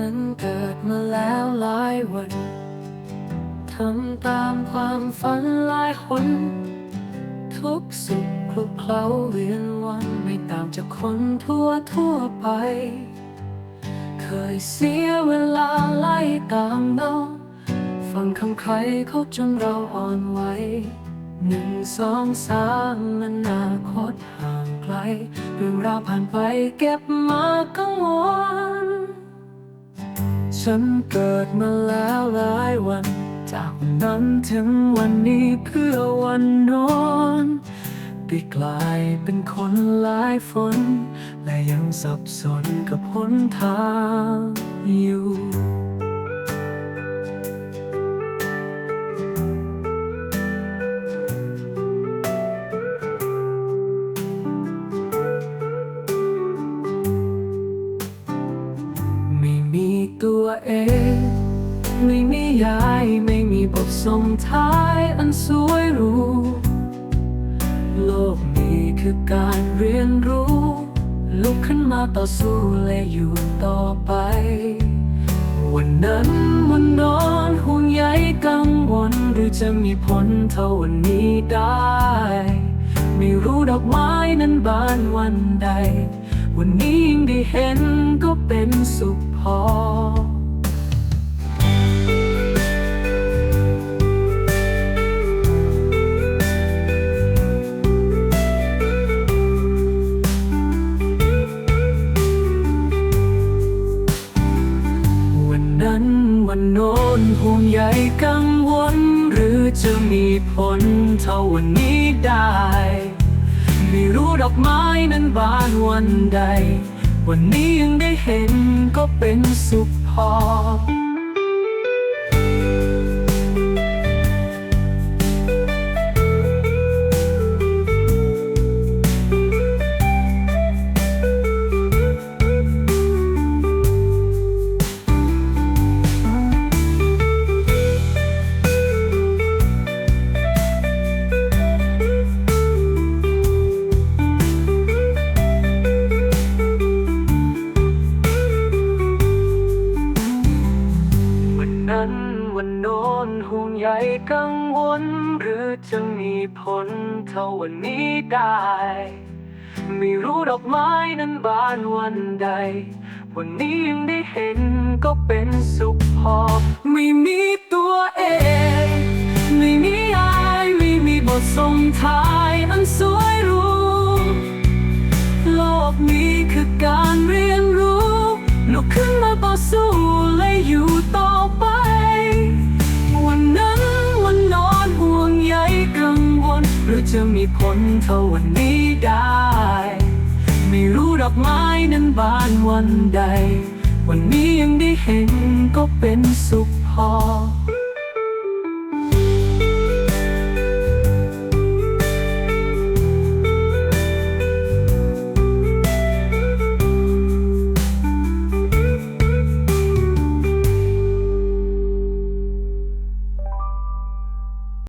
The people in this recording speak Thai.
ฉันเกิดมาแล้วหลายวันทำตามความฝันหลายหนทุกสุขคลุกเคล้าเวียนวันไม่ต่างจากคนทั่วทั่วไป เคยเสียเวลาไล่ตามเนาฟังคำใครเขาจนเราอ่อนไหวหนึ่งสองสามอนาคตห่างไกลเรื่องราวผ่านไปเก็บมากังวล ฉันเกิดมาแล้วหลายวัน จากวันนั้นถึงวันนี้เพื่อวันนอนไปกลายเป็นคนหลายฝน และยังสับสนกับหนทางอยู่ มีตัวเอง ไม่มียายไม่มีบทส่งท้ายอันสวยหรูโลกนี้คือการเรียนรู้ ลุกขึ้นมาต่อสู้และอยู่ต่อไป วันนั้นวันนอนห่วงใยกังวลหรือจะมีผลเท่าวันนี้ได้ ไม่รู้ดอกไม้นั้นบานวันใด วันนี้ยิ่งได้เห็น เป็นสุขพอ วันนั้นวันโน้นห่วงใยกังวล หรือจะมีผลเท่าวันนี้ได้ ไม่รู้ดอกไม้นั้นบานวันใด วันนี้ยังได้เห็นก็เป็นสุขพอ กังวล หรือจะมีผลเท่าวันนี้ได้ ไม่รู้ดอกไม้นั้นบานวันใด วันนี้ยังได้เห็นก็เป็นสุขพอ ไม่มี รือจะมีผลเท่าวันนี้ได้ ไม่รู้ดอกไม้นั้นบานวันใด วันนี้ยังได้เห็นก็เป็นสุขพอ